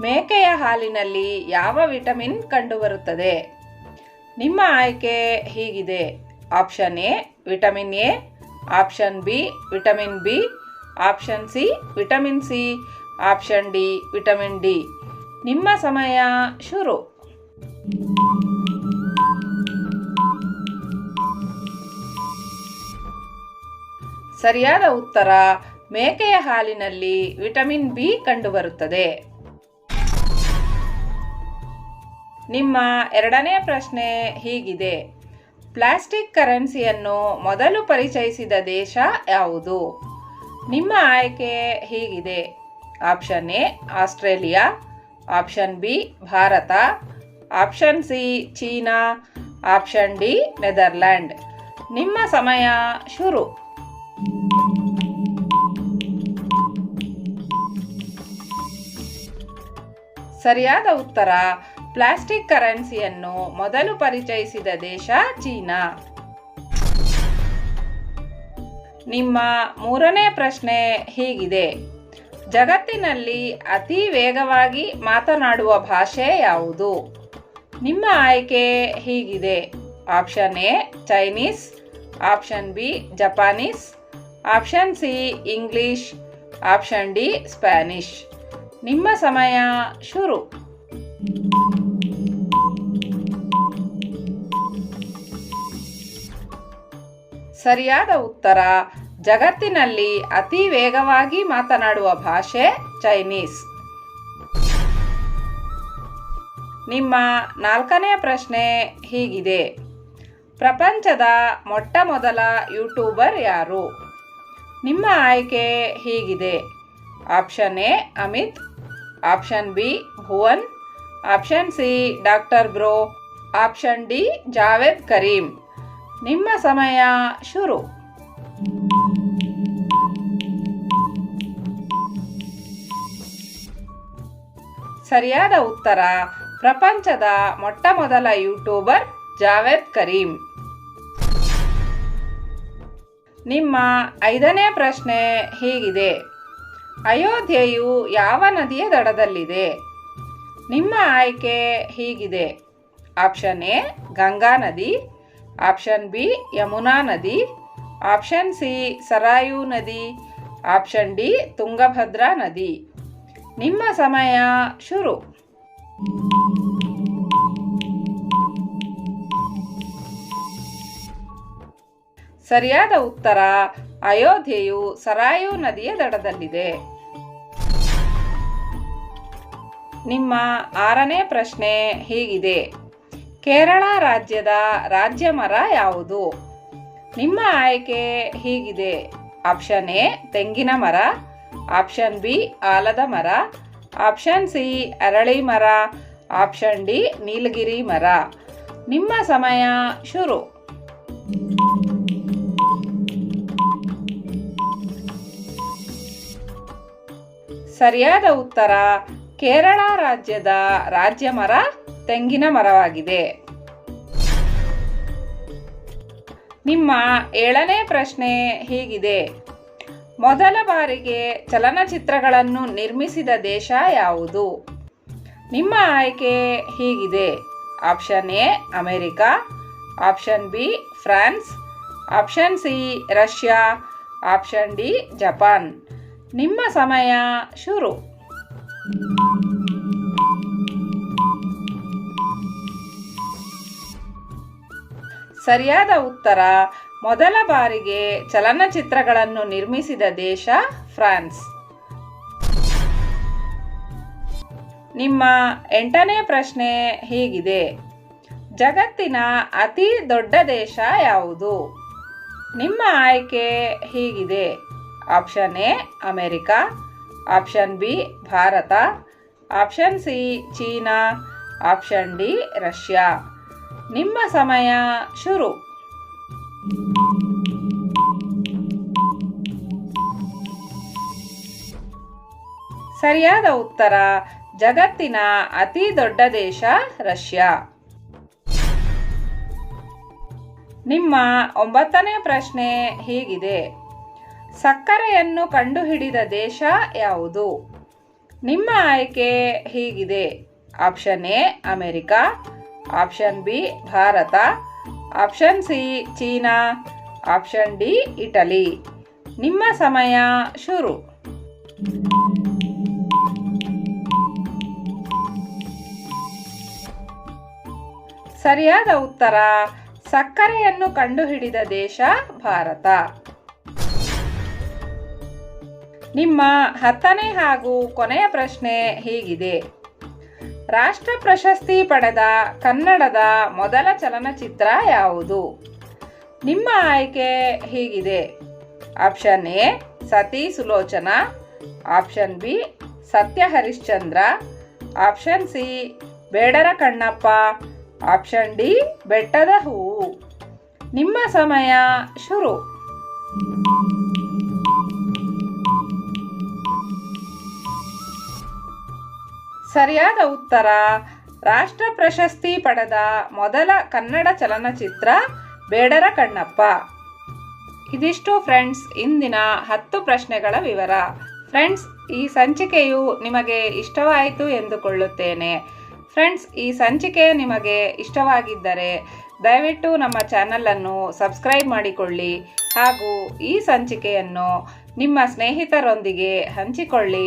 ಮೇಕೆಯ ಹಾಲಿನಲ್ಲಿ ಯಾವ ವಿಟಮಿನ್ ಕಂಡುಬರುತ್ತದೆ? ನಿಮ್ಮ ಆಯ್ಕೆ ಹೀಗಿದೆ. Option A, vitamin A, option B, vitamin B, option C, vitamin C, option D, vitamin D. ನಿಮ್ಮ ಸಮಯ ಶುರು. ಸರಿಯಾದ ಉತ್ತರ, ಮೇಕೆಯ ಹಾಲಿನಲ್ಲಿ ವಿಟಮಿನ್ ಬಿ ಕಂಡುಬರುತ್ತದೆ. ನಿಮ್ಮ ಎರಡನೇ ಪ್ರಶ್ನೆ ಹೀಗಿದೆ. ಪ್ಲಾಸ್ಟಿಕ್ ಕರೆನ್ಸಿಯನ್ನು ಮೊದಲು ಪರಿಚಯಿಸಿದ ದೇಶ ಯಾವುದು? ನಿಮ್ಮ ಆಯ್ಕೆ ಹೀಗಿದೆ. Option A, Australia. Option B, Bharat. Option C, China. Option D, Netherland. ನಿಮ್ಮ ಸಮಯ ಶುರು. ಸರಿಯಾದ ಉತ್ತರ ಪ್ಲಾಸ್ಟಿಕ್ ಕರೆನ್ಸಿಯನ್ನು ಮೊದಲು ಪರಿಚಯಿಸಿದ ದೇಶ ಚೀನಾ. ನಿಮ್ಮ ಮೂರನೇ ಪ್ರಶ್ನೆ ಹೀಗಿದೆ. ಜಗತ್ತಿನಲ್ಲಿ ಅತಿ ವೇಗವಾಗಿ ಮಾತನಾಡುವ ಭಾಷೆ ಯಾವುದು? ನಿಮ್ಮ ಆಯ್ಕೆ ಹೀಗಿದೆ. Option A, Chinese. Option B, Japanese. Option C, English. Option D, Spanish. ನಿಮ್ಮ ಸಮಯ ಶುರು. ಸರಿಯಾದ ಉತ್ತರ. ಜಗತ್ತಿನಲ್ಲಿ ಅತಿ ವೇಗವಾಗಿ ಮಾತನಾಡುವ ಭಾಷೆ ಚೈನೀಸ್. ನಿಮ್ಮ ನಾಲ್ಕನೇ ಪ್ರಶ್ನೆ ಹೀಗಿದೆ. ಪ್ರಪಂಚದ ಮೊಟ್ಟ ಮೊದಲ ಯೂಟ್ಯೂಬರ್ ಯಾರು? ನಿಮ್ಮ ಆಯ್ಕೆ ಹೀಗಿದೆ. Option A, Amit. Option B, Bhuvan. Option C, doctor bro. Option D, Javed Karim. ನಿಮ್ಮ ಸಮಯ ಶುರು. ಸರಿಯಾದ ಉತ್ತರ, ಪ್ರಪಂಚದ ಮೊಟ್ಟ ಮೊದಲ ಯೂಟ್ಯೂಬರ್ ಜಾವೇದ್ ಕರೀಂ. ನಿಮ್ಮ ಐದನೇ ಪ್ರಶ್ನೆ ಹೀಗಿದೆ. ಅಯೋಧ್ಯೆಯು ಯಾವ ನದಿಯ ದಡದಲ್ಲಿದೆ? ನಿಮ್ಮ ಆಯ್ಕೆ ಹೀಗಿದೆ. ಆಪ್ಷನ್ ಎ, ಗಂಗಾ ನದಿ ಆಪ್ಷನ್ ಬಿ, ಯಮುನಾ ನದಿ. ಆಪ್ಷನ್ ಸಿ, ಸರಾಯು ನದಿ. ಆಪ್ಷನ್ ಡಿ, ತುಂಗಭದ್ರಾ ನದಿ. ನಿಮ್ಮ ಸಮಯ ಶುರು. ಸರಿಯಾದ ಉತ್ತರ, ಅಯೋಧ್ಯೆಯು ಸರಾಯು ನದಿಯ ದಡದಲ್ಲಿದೆ. ನಿಮ್ಮ ಆರನೇ ಪ್ರಶ್ನೆ ಹೀಗಿದೆ. ಕೇರಳ ರಾಜ್ಯದ ರಾಜ್ಯ ಮರ ಯಾವುದು? ನಿಮ್ಮ ಆಯ್ಕೆ ಹೀಗಿದೆ. ಆಪ್ಷನ್ ಎ, ತೆಂಗಿನ ಮರ. ಆಪ್ಷನ್ ಬಿ, ಆಲದ ಮರ. ಆಪ್ಷನ್ ಸಿ, ಅರಳಿ ಮರ. ಆಪ್ಷನ್ ಡಿ, ನೀಲಗಿರಿ ಮರ. ನಿಮ್ಮ ಸಮಯ ಶುರು. ಸರಿಯಾದ ಉತ್ತರ ಕೇರಳ ರಾಜ್ಯದ ರಾಜ್ಯ ಮರ ತೆಂಗಿನ ಮರವಾಗಿದೆ. ನಿಮ್ಮ ಏಳನೇ ಪ್ರಶ್ನೆ ಹೀಗಿದೆ. ಮೊದಲ ಬಾರಿಗೆ ಚಲನಚಿತ್ರಗಳನ್ನು ನಿರ್ಮಿಸಿದ ದೇಶ ಯಾವುದು? ನಿಮ್ಮ ಆಯ್ಕೆ ಹೀಗಿದೆ. Option A, America. Option B, France. Option C, Russia. Option D, Japan. ನಿಮ್ಮ ಸಮಯ ಶುರು. ಸರಿಯಾದ ಉತ್ತರ. ಮೊದಲ ಬಾರಿಗೆ ಚಲನಚಿತ್ರಗಳನ್ನು ನಿರ್ಮಿಸಿದ ದೇಶ ಫ್ರಾನ್ಸ್. ನಿಮ್ಮ ಎಂಟನೇ ಪ್ರಶ್ನೆ ಹೀಗಿದೆ. ಜಗತ್ತಿನ ಅತಿ ದೊಡ್ಡ ದೇಶ ಯಾವುದು? ನಿಮ್ಮ ಆಯ್ಕೆ ಹೀಗಿದೆ. Option A, America. Option B, Bharat. Option C, China. Option D, Russia. ನಿಮ್ಮ ಸಮಯ ಶುರು. ಸರಿಯಾದ ಉತ್ತರ, ಜಗತ್ತಿನ ಅತಿ ದೊಡ್ಡ ದೇಶ ರಷ್ಯಾ. ನಿಮ್ಮ ಒಂಬತ್ತನೇ ಪ್ರಶ್ನೆ ಹೀಗಿದೆ. ಸಕ್ಕರೆಯನ್ನು ಕಂಡುಹಿಡಿದ ದೇಶ ಯಾವುದು? ನಿಮ್ಮ ಆಯ್ಕೆ ಹೀಗಿದೆ. Option A, America. Option B, Bharat. Option C, China. Option D, Italy. ನಿಮ್ಮ ಸಮಯ ಶುರು. ಸರಿಯಾದ ಉತ್ತರ, ಸಕ್ಕರೆಯನ್ನು ಕಂಡುಹಿಡಿದ ದೇಶ ಭಾರತ. ನಿಮ್ಮ ಹತ್ತನೇ ಹಾಗೂ ಕೊನೆಯ ಪ್ರಶ್ನೆ ಹೀಗಿದೆ. ರಾಷ್ಟ್ರ ಪ್ರಶಸ್ತಿ ಪಡೆದ ಕನ್ನಡದ ಮೊದಲ ಚಲನಚಿತ್ರ ಯಾವುದು? ನಿಮ್ಮ ಆಯ್ಕೆ ಹೀಗಿದೆ. ಆಪ್ಷನ್ ಎ, ಸತಿ Sulochana. Option B, Satya Harishchandra. Option C, ಬೇಡರ ಕಣ್ಣಪ್ಪ. ಆಪ್ಷನ್ ಡಿ, ಬೆಟ್ಟದ ಹೂವು. ನಿಮ್ಮ ಸಮಯ ಶುರು. ಸರಿಯಾದ ಉತ್ತರ. ರಾಷ್ಟ್ರ ಪ್ರಶಸ್ತಿ ಪಡೆದ ಮೊದಲ ಕನ್ನಡ ಚಲನಚಿತ್ರ ಬೇಡರ ಕಣ್ಣಪ್ಪ. ಇದಿಷ್ಟು ಫ್ರೆಂಡ್ಸ್, ಇಂದಿನ ಹತ್ತು ಪ್ರಶ್ನೆಗಳ ವಿವರ. ಫ್ರೆಂಡ್ಸ್, ಈ ಸಂಚಿಕೆಯು ನಿಮಗೆ ಇಷ್ಟವಾಯಿತು ಎಂದುಕೊಳ್ಳುತ್ತೇನೆ. ಫ್ರೆಂಡ್ಸ್, ಈ ಸಂಚಿಕೆ ನಿಮಗೆ ಇಷ್ಟವಾಗಿದ್ದರೆ ದಯವಿಟ್ಟು ನಮ್ಮ ಚಾನಲನ್ನು ಸಬ್ಸ್ಕ್ರೈಬ್ ಮಾಡಿಕೊಳ್ಳಿ ಹಾಗೂ ಈ ಸಂಚಿಕೆಯನ್ನು ನಿಮ್ಮ ಸ್ನೇಹಿತರೊಂದಿಗೆ ಹಂಚಿಕೊಳ್ಳಿ.